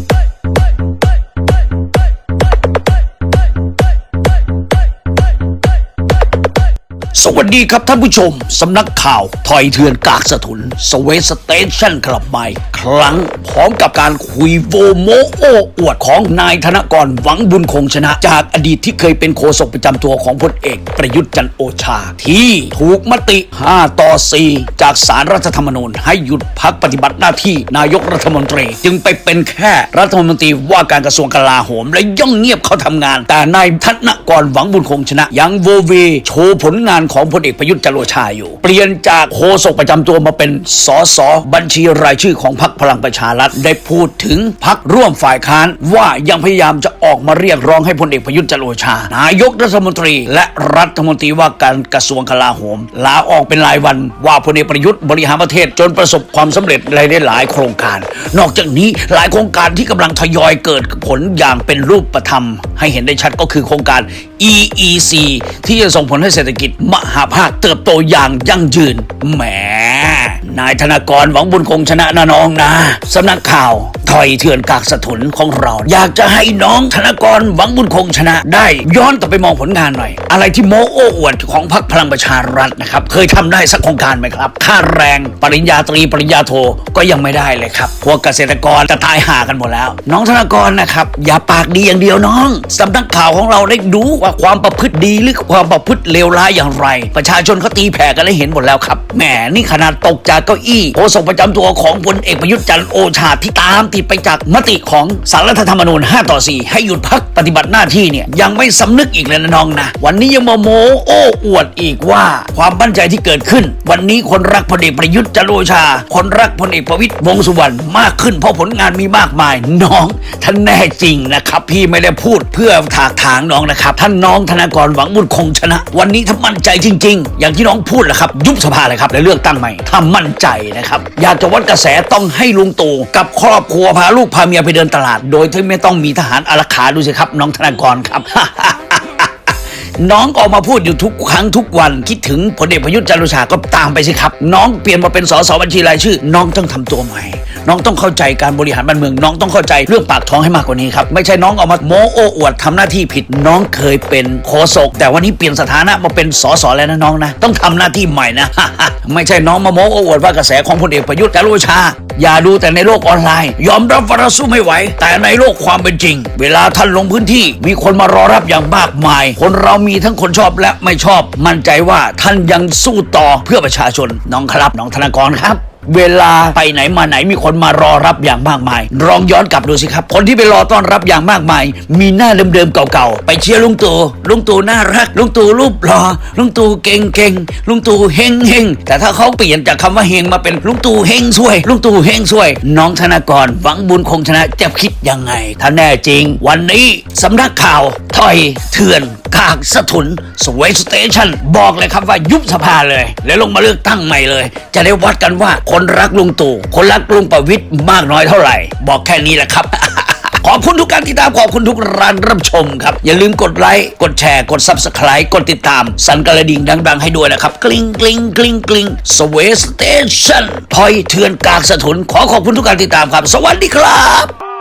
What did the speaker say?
Bye. สวัสดีครับท่านผู้ชม สำนักข่าวถอยเถื่อนกากสถุนสเวสเตชันกลับมาครั้งพร้อมกับการคุยโวโมโออวดของนายธนกรหวังบุญคงชนะ จากอดีตที่เคยเป็นโฆษกประจำตัวของพลเอกประยุทธ์จันโอชา ที่ถูกมติ 5 ต่อ 4 จากสารรัฐธรรมนูญให้หยุดพักปฏิบัติหน้าที่นายกรัฐมนตรี จึงไปเป็นแค่รัฐมนตรีว่าการกระทรวงกลาโหม และย่องเงียบเขาทำงาน แต่นายธนกรหวังบุญคงชนะยังโวเวโชว์ผลงานของพลเอกประยุทธ์จันโอชาอยู่ เปลี่ยนจากโฆษกประจำตัวมาเป็นสสบัญชีรายชื่อของพรรคพลังประชารัฐได้พูดถึงพรรคร่วมฝ่ายค้านว่ายังพยายามจะออกมาเรียกร้องให้พลเอกประยุทธ์จันโอชานายกรัฐมนตรี และรัฐมนตรีว่าการกระทรวงกลาโหม ลาออกเป็นรายวันว่าพลเอกประยุทธ์บริหารประเทศจนประสบความสำเร็จในได้หลายโครงการ นอกจากนี้หลายโครงการที่กำลังทยอยเกิดผลอย่างเป็นรูปธรรม ให้เห็นได้ชัดก็คือโครงการ EEC ที่จะส่งผลให้เศรษฐกิจมหาภาคเติบโตอย่างยั่งยืนแหม นายธนากรหวังบุญคงชนะนะน้องนะสำนักข่าวถอยเถื่อนกากสถุนของเรา อยากจะให้น้องธนากรหวังบุญคงชนะ ได้ย้อนกลับไปมองผลงานหน่อย อะไรที่โมโอ้อวดของพรรคพลังประชารัฐนะครับเคยทำได้สักโครงการไหมครับ ค่าแรงปริญญาตรีปริญญาโทก็ยังไม่ได้เลยครับพวกเกษตรกรจะตายห่ากันหมดแล้ว น้องธนากรนะครับอย่าปากดีอย่างเดียวน้องสำนักข่าวของเราได้ดูว่าความประพฤติดีหรือความประพฤติเลวร้ายอย่างไร ประชาชนเขาตีแผ่กันได้เห็นหมดแล้วครับแหมนี่ขนาดตกจากเก้าอี้โฆษกประจำตัวของพลเอกประยุทธ์จันทร์โอชาที่ตามติดไปจากมติของสารรัฐธรรมนูญ 5 ต่อ 4 ให้หยุดพักปฏิบัติหน้าที่เนี่ยยังไม่สำนึกอีกเลยนะน้องนะ วันนี้ยังมาโมโอ้อวดอีกว่าความมั่นใจที่เกิดขึ้น วันนี้คนรักพลเอกประยุทธ์จันทร์โอชา คนรักพลเอกประวิตยวงษ์สุวรรณมากขึ้นเพราะผลงานมีมากมายน้องท่านแน่จริงนะครับ พี่ไม่ได้พูดเพื่อถากถางน้องนะครับ ท่านน้องธนากรหวังบุญคงชนะ วันนี้ถ้ามั่นใจจริง ๆ อย่างที่น้องพูดแหละครับยุบสภาเลยครับและเลือกตั้งใหม่ถ้ามั่นใจนะครับ อยากจะวัดกระแสต้องให้ลุงตู่กับครอบครัวพาลูกพาเมียไปเดินตลาด โดยที่ไม่ต้องมีทหารอารักขาดูสิครับ น้องธนากรครับน้องออกมาพูดอยู่ทุกครั้งทุกวันคิดถึงพลเอกประยุทธ์จันทร์โอชาก็ตามไปสิครับ น้องเปลี่ยนมาเป็นสสบัญชีรายชื่อ น้องต้องทำตัวใหม่ น้องต้องเข้าใจการบริหารบ้านเมือง น้องต้องเข้าใจเรื่องปากท้องให้มากกว่านี้ครับไม่ใช่น้องเอามาโม้โอ้อวดทำหน้าที่ผิดน้องเคยเป็นโฆษกแต่วันนี้เปลี่ยนสถานะมาเป็นสสแล้วนะน้องนะ ต้องทำหน้าที่ใหม่นะ ไม่ใช่น้องมาโม้โอ้อวดว่ากระแสของพลเอกประยุทธ์จันทร์โอชา อย่าดูแต่ในโลกออนไลน์ ยอมรับว่าเราสู้ไม่ไหว แต่ในโลกความเป็นจริง เวลาท่านลงพื้นที่ มีคนมารอรับอย่างมากมาย คนเรามีทั้งคนชอบและไม่ชอบ มั่นใจว่าท่านยังสู้ต่อเพื่อประชาชนน้องครับน้องธนากรครับ เวลาไปไหนมาไหนมีคนมารอรับอย่างมากมายลองย้อนกลับดูสิครับ คนที่ไปรอต้อนรับอย่างมากมาย มีหน้าเดิมๆเก่าๆไปเชียร์ลุงตู่ลุงตู่น่ารักลุงตู่รูปหล่อลุงตู่เก่งเก่งๆลุงตู่เฮงเฮงๆแต่ถ้าเขาเปลี่ยนจากคำว่าเฮงมาเป็นลุงตู่เฮงช่วย ลุงตู่เฮงช่วย น้องธนากรหวังบุญคงชนะจะคิดยังไง ถ้าแน่จริง วันนี้สำนักข่าวถอยเถื่อนกากสถุน สวยสเตชันบอกเลยครับว่ายุบสภาเลย แล้วลงมาเลือกตั้งใหม่เลย จะได้วัดกันว่าคนรักลุงตู่คนรักลุงประวิตยมากน้อยเท่าไหร่ บอกแค่นี้แหละครับขอบคุณทุกการติดตามขอบคุณทุกร้านรับชมครับ อย่าลืมกดไลค์กดแชร์กด Subscribe กดติดตาม สั่นกระดิ่งดัง ๆ ให้ด้วยนะครับ กลิ้งกลิ้งกลิ้งกลิ้งสเวสเตชันพอยเถื่อนกากสถุน ขอขอบคุณทุกการติดตามครับ สวัสดีครับ